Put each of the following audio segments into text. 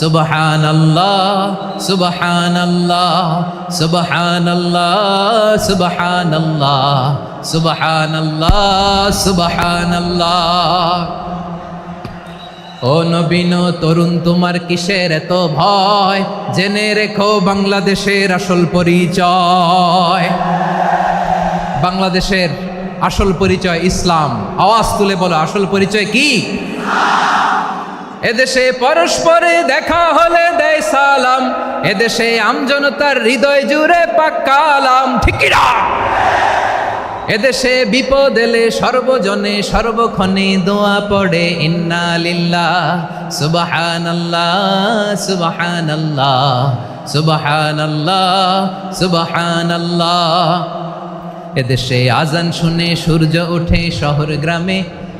সুবহান আল্লাহ সুবহান আল্লাহ সুবহান আল্লাহ সুবহান আল্লাহ সুবহান আল্লাহ সুবহান আল্লাহ ও নবীন তরুণ তোমার কিসের এত ভয়? জেনে রেখো বাংলাদেশের আসল পরিচয়। বাংলাদেশের আসল পরিচয় ইসলাম। আওয়াজ তুলে বলো, আসল পরিচয় কি? এদেশে পরস্পরে দেখা হলে দেয় সালাম। এদেশে আমজনতার হৃদয় জুড়ে পাক্কালাম ঠিকিরা এদেশে বিপদ এলে সর্বজনে সর্বক্ষণে দোয়া পড়ে, ইন্না লিল্লাহ সুবহান আল্লাহ সুবহান আল্লাহ সুবহান আল্লাহ সুবহান আল্লাহ এদেশে আজান শুনে সূর্য ওঠে শহর গ্রামে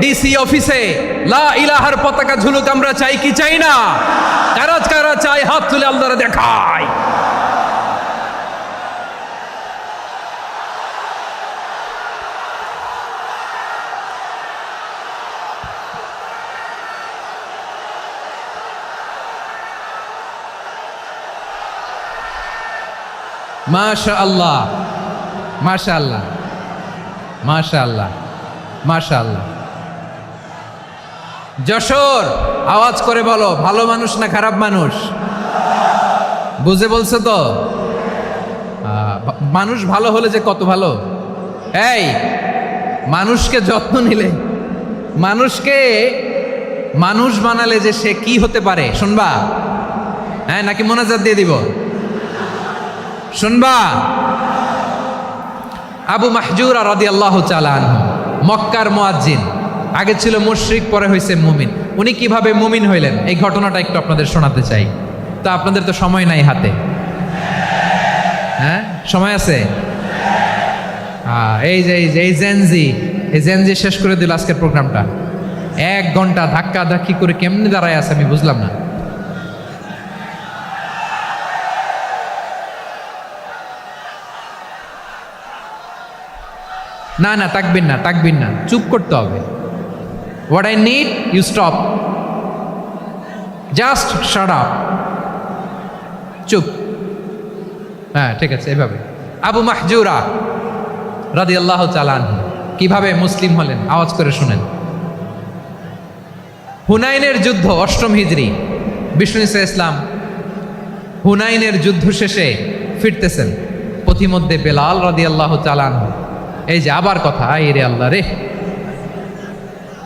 ডিসি অফিসে লা ইলাহার পতাকা ঝুলুক আমরা চাই কি চাই না? কারা কারা চাই হাত তুলে আল্লাহরে দেখায়। মাশা আল্লাহ মাশা আল্লাহ মাশা আল্লাহ মাশা আল্লাহ যশোর, আওয়াজ করে বলো, ভালো মানুষ না খারাপ মানুষ? বুঝে বলছো তো? মানুষ ভালো হলে যে কত ভালো? এই, মানুষকে যত্ন নিলে, মানুষকে মানুষ বানালে যে সে কি হতে পারে? শুনবা? হ্যাঁ নাকি মোনাজাত দিয়ে দিব? শুনবা? আবু মাহজুর আর রাদি আল্লাহ চালান মক্কার মোয়াজ্জিন। আগে ছিল মুশরিক, পরে হয়েছে মুমিন। উনি কীভাবে মুমিন হইলেন? এই ঘটনাটা একটু আপনাদের শোনাতে চাই। তো আপনাদের তো সময় নাই হাতে। হ্যাঁ? সময় আছে? এই যে এই যে, এই জেনজি এই জেনজি শেষ করে দিল আজকের প্রোগ্রামটা। এক ঘণ্টা ধাক্কা ধাক্কি করে কেমনি দাঁড়ায় আছে আমি বুঝলাম না। না না তাকবিন না তাকবিন না। চুপ করতে হবে। What I need you stop just shut up চুপ। হ্যাঁ ঠিক আছে, এভাবে। আবু মাহজুরা রাদি আল্লাহ চালান কীভাবে মুসলিম হলেন? আওয়াজ করে শুনেন। হুনাইনের যুদ্ধ, অষ্টম হিজড়ি বিষ্ণু ইসা ইসলাম হুনাইনের যুদ্ধ শেষে ফিরতেছেন। পথিমধ্যে বেলাল রাদি আল্লাহ চালান এই যে আবার কথা এই রে আল্লাহ রে।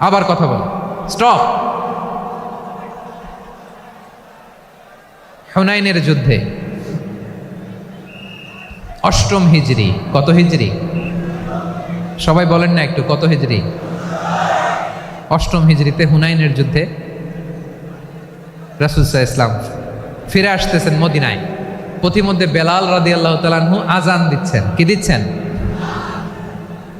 আবার কথা বল। স্টপ হুনাইনের যুদ্ধে। অষ্টম হিজরি, কত হিজরি? সবাই বলেন না একটু, কত হিজরি? অষ্টম হিজরিতে হুনাইনের যুদ্ধে রাসুলসাহ ইসলাম ফিরে আসতেছেন মদিনায়। পথিমধ্যে বেলাল রাদি আল্লাহ তালানহু আজান দিচ্ছেন। কি দিচ্ছেন?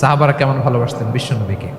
সাহাবারা কেমন ভালোবাসতেন? বিশ্বনবীকে।